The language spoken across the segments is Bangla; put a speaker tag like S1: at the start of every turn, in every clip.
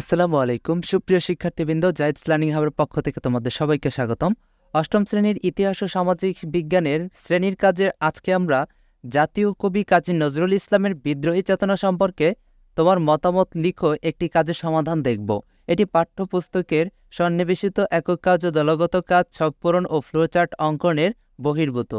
S1: আসসালামু আলাইকুম। সুপ্রিয় শিক্ষার্থীবৃন্দ জাইদস লার্নিং হাবের পক্ষ থেকে তোমাদের সবাইকে স্বাগতম। অষ্টম শ্রেণির ইতিহাস ও সামাজিক বিজ্ঞানের শ্রেণির কাজে আজকে আমরা জাতীয় কবি কাজী নজরুল ইসলামের বিদ্রোহী চেতনা সম্পর্কে তোমার মতামত লিখো, একটি কাজের সমাধান দেখব। এটি পাঠ্যপুস্তকের সন্নিবেশিত একক কাজ ও দলগত কাজ, ছক পূরণ ও ফ্লোচার্ট অঙ্কনের বহির্ভূত।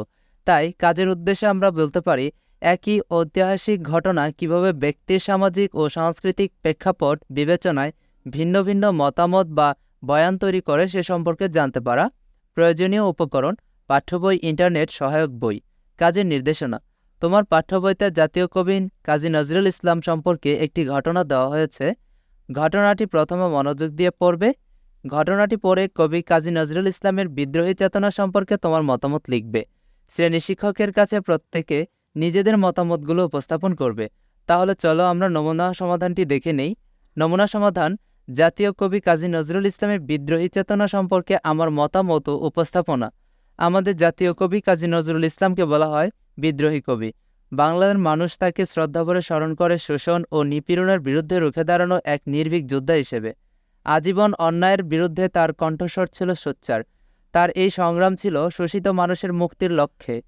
S1: তাই কাজের উদ্দেশ্যে আমরা বলতে পারি একই ঐতিহাসিক ঘটনা কীভাবে ব্যক্তির সামাজিক ও সাংস্কৃতিক প্রেক্ষাপট বিবেচনায় ভিন্ন ভিন্ন মতামত বা বয়ান তৈরি করে সে সম্পর্কে জানতে পারা? প্রয়োজনীয় উপকরণ পাঠ্য বই ইন্টারনেট, সহায়ক বই। কাজের নির্দেশনা। তোমার পাঠ্য বইতে জাতীয় কবি কাজী নজরুল ইসলাম সম্পর্কে একটি ঘটনা দেওয়া হয়েছে। ঘটনাটি প্রথমে মনোযোগ দিয়ে পড়বে। ঘটনাটি পড়ে কবি কাজী নজরুল ইসলামের বিদ্রোহী চেতনা সম্পর্কে তোমার মতামত লিখবে। শ্রেণি শিক্ষকের কাছে প্রত্যেকে নিজেদের মতামতগুলো উপস্থাপন করবে। তাহলে চলো আমরা নমুনা সমাধানটি দেখে নেই। নমুনা সমাধান, জাতীয় কবি কাজী নজরুল ইসলামের বিদ্রোহী চেতনা সম্পর্কে আমার মতামত উপস্থাপনা। আমাদের জাতীয় কবি কাজী নজরুল ইসলামকে বলা হয় বিদ্রোহী কবি। বাংলার মানুষ তাকে শ্রদ্ধাভরে স্মরণ করে শোষণ ও নিপীড়নের বিরুদ্ধে রুখে দাঁড়ানো এক নির্ভীক যোদ্ধা হিসেবে। আজীবন অন্যায়ের বিরুদ্ধে তার কণ্ঠস্বর ছিল সোচ্চার। তার এই সংগ্রাম ছিল শোষিত মানুষের মুক্তির লক্ষ্যে।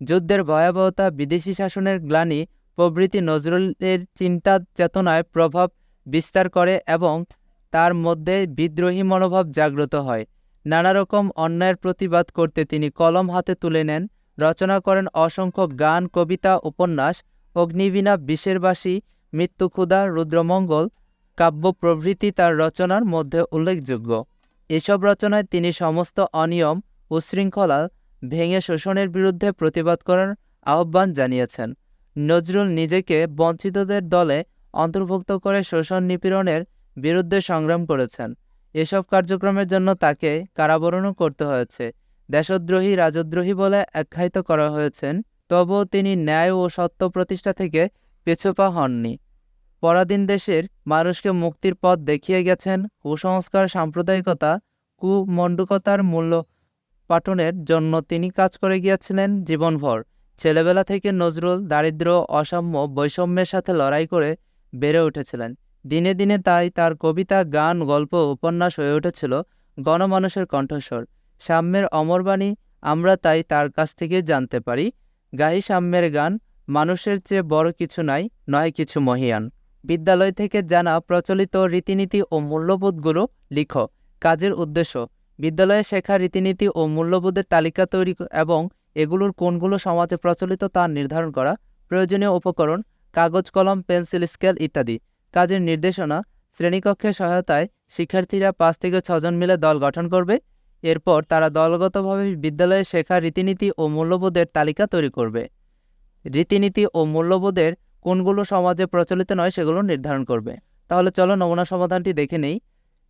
S1: যুদ্ধের ভয়াবহতা বিদেশি শাসনের গ্লানি প্রভৃতি নজরুলের চিন্তা চেতনায় প্রভাব বিস্তার করে এবং তার মধ্যে বিদ্রোহী মনোভাব জাগ্রত হয়। নানা রকম অন্যায়ের প্রতিবাদ করতে তিনি কলম হাতে তুলে নেন, রচনা করেন অসংখ্য গান, কবিতা, উপন্যাস, অগ্নিবীণা বিষেরবাসী মৃত্যুক্ষুধা রুদ্রমঙ্গল, কাব্য প্রভৃতি তার রচনার মধ্যে উল্লেখযোগ্য। এসব রচনায় তিনি সমস্ত অনিয়ম, উশৃঙ্খলা ভেঙে শোষণের বিরুদ্ধে প্রতিবাদ করার আহ্বান জানিয়েছেন। নজরুল নিজেকে বঞ্চিতদের দলে অন্তর্ভুক্ত করে শোষণ নিপীড়নের বিরুদ্ধে সংগ্রাম করেছেন। এসব কার্যক্রমের জন্য তাকে কারাবরণও করতে হয়েছে। দেশদ্রোহী রাজদ্রোহী বলে আখ্যায়িত করা হয়েছেন, তবুও তিনি ন্যায় ও সত্য প্রতিষ্ঠা থেকে পেছপা হননি। পরাধীন দেশের মানুষকে মুক্তির পথ দেখিয়ে গেছেন কুসংস্কার, সাম্প্রদায়িকতা, কুমণ্ডুকতার মূল্য পাঠনের জন্য তিনি কাজ করে গিয়েছিলেন জীবনভর। ছেলেবেলা থেকে নজরুল দারিদ্র অসাম্য, বৈষম্যের সাথে লড়াই করে বেড়ে উঠেছিলেন। দিনে দিনে তাই তার কবিতা, গান, গল্প, উপন্যাস হয়ে উঠেছিল গণমানুষের কণ্ঠস্বর। সাম্যের অমরবাণী আমরা তাই তার কাছ থেকে জানতে পারি। গাহি সাম্যের গান, মানুষের চেয়ে বড় কিছু নাই, নয় কিছু মহিয়ান। বিদ্যালয় থেকে জানা প্রচলিত রীতিনীতি ও মূল্যবোধগুলো লিখো। কাজের উদ্দেশ্য বিদ্যালয়ে শেখা রীতিনীতি ও মূল্যবোধের তালিকা তৈরি এবং এগুলোর কোনগুলো সমাজে প্রচলিত তা নির্ধারণ করা, প্রয়োজনীয় উপকরণ, কাগজ, কলম, পেন্সিল, স্কেল ইত্যাদি। কাজের নির্দেশনা শ্রেণীকক্ষের সহায়তায় শিক্ষার্থীরা পাঁচ থেকে ছজন মিলে দল গঠন করবে। এরপর তারা দলগতভাবে বিদ্যালয়ে শেখা রীতিনীতি ও মূল্যবোধের তালিকা তৈরি করবে। রীতিনীতি ও মূল্যবোধের কোনগুলো সমাজে প্রচলিত নয় সেগুলো নির্ধারণ করবে। তাহলে চলো নমুনা সমাধানটি দেখে নেই।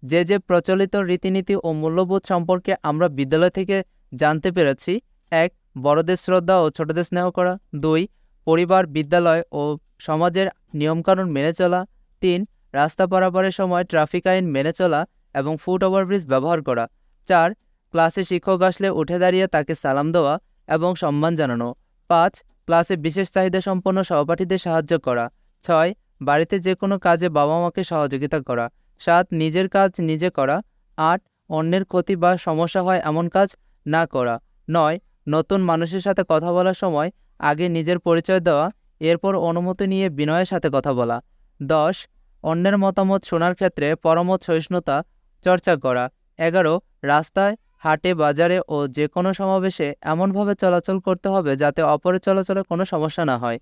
S1: যে যে প্রচলিত রীতিনীতি ও মূল্যবোধ সম্পর্কে আমরা বিদ্যালয় থেকে জানতে পেরেছি, এক, বড়দের শ্রদ্ধা ও ছোটদের স্নেহ করা, দুই, পরিবার, বিদ্যালয় ও সমাজের নিয়মকানুন মেনে চলা, তিন, রাস্তা পারাপারের সময় ট্রাফিক আইন মেনে চলা এবং ফুট ওভারব্রিজ ব্যবহার করা, চার, ক্লাসে শিক্ষক আসলে উঠে দাঁড়িয়ে তাকে সালাম দেওয়া এবং সম্মান জানানো, পাঁচ, ক্লাসে বিশেষ চাহিদা সম্পন্ন সহপাঠীদের সাহায্য করা, ছয়, বাড়িতে যে কোনো কাজে বাবা মাকে সহযোগিতা করা সাত, নিজের কাজ নিজে করা। আট, অন্যের ক্ষতি বা সমস্যা হয় এমন কাজ না করা। নয়, নতুন মানুষের সাথে কথা বলার সময় আগে নিজের পরিচয় দেওয়া, এরপর অনুমতি নিয়ে বিনয়ের সাথে কথা বলা। দশ, অন্যের মতামত শোনার ক্ষেত্রে পরমত সহিষ্ণুতা চর্চা করা। এগারো, রাস্তায়, হাটে, বাজারে ও যে কোনো সমাবেশে এমনভাবে চলাচল করতে হবে যাতে অপরের চলাচলে কোনো সমস্যা না হয়।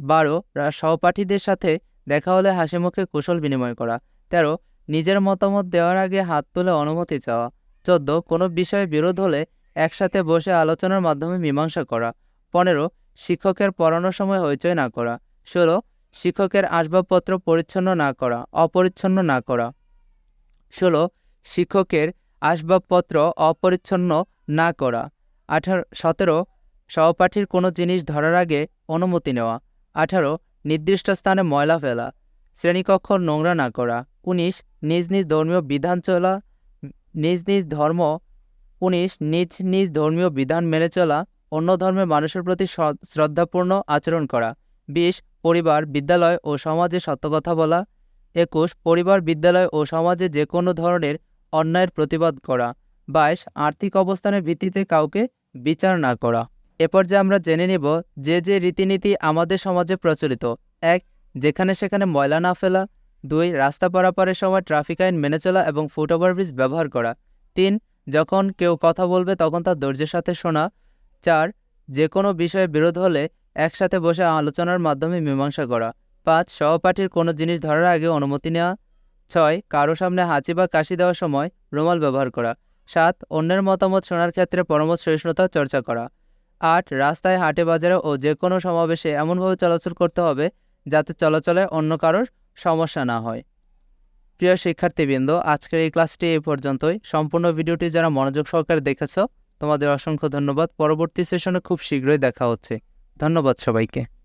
S1: বারো, সহপাঠীদের সাথে দেখা হলে হাসি মুখে কুশল বিনিময় করা। তেরো, নিজের মতামত দেওয়ার আগে হাত তুলে অনুমতি চাওয়া। চোদ্দ, কোনো বিষয়ে বিরোধ হলে একসাথে বসে আলোচনার মাধ্যমে মীমাংসা করা। পনেরো, শিক্ষকের পড়ানোর সময় হইচই না করা। ষোলো, শিক্ষকের আসবাবপত্র পরিচ্ছন্ন না করা, অপরিচ্ছন্ন না করা। ষোলো, শিক্ষকের আসবাবপত্র অপরিচ্ছন্ন না করা। আঠারো, সতেরো, সহপাঠীর কোনো জিনিস ধরার আগে অনুমতি নেওয়া। আঠারো, নির্দিষ্ট স্থানে ময়লা ফেলা। শ্রেণীকক্ষ নোংরা না করা। উনিশ, নিজ নিজ ধর্মীয় বিধান চলা নিজ নিজ ধর্ম। উনিশ, নিজ নিজ ধর্মীয় বিধান মেনে চলা, অন্য ধর্মের মানুষের প্রতি শ্রদ্ধাপূর্ণ আচরণ করা। বিশ, পরিবার, বিদ্যালয় ও সমাজে সত্য কথা বলা। একুশ, পরিবার, বিদ্যালয় ও সমাজে যে কোনো ধরনের অন্যায়ের প্রতিবাদ করা। বাইশ, আর্থিক অবস্থানের ভিত্তিতে কাউকে বিচার না করা। এ পর্যায়ে আমরা জেনে নেব যে যে রীতিনীতি আমাদের সমাজে প্রচলিত। এক যেখানে সেখানে ময়লা না ফেলা, দুই, রাস্তা পারাপারের সময় ট্রাফিক আইন মেনে চলা এবং ফুট ওভারব্রিজ ব্যবহার করা। তিন, যখন কেউ কথা বলবে তখন তার ধৈর্যের সাথে শোনা। চার যে কোনো বিষয়ে বিরোধ হলে একসাথে বসে আলোচনার মাধ্যমে মীমাংসা করা। পাঁচ, সহপাঠীর কোনো জিনিস ধরার আগে অনুমতি নেওয়া। ছয়, কারও সামনে হাঁচি বা কাশি দেওয়ার সময় রুমাল ব্যবহার করা। সাত, অন্যের মতামত শোনার ক্ষেত্রে পরামর্শ সহিষ্ণুতা চর্চা করা। আট, রাস্তায় হাটে বাজারে ও যে কোনো সমাবেশে এমনভাবে চলাচল করতে হবে যাতে চলাচলে অন্য কারোর সমস্যা না হয়। প্রিয় শিক্ষার্থীবৃন্দ, আজকের এই ক্লাসটি এই পর্যন্তই। সম্পূর্ণ ভিডিওটি যারা মনোযোগ সহকারে দেখেছ, তোমাদের অসংখ্য ধন্যবাদ। পরবর্তী সেশনে খুব শীঘ্রই দেখা হচ্ছে। ধন্যবাদ সবাইকে।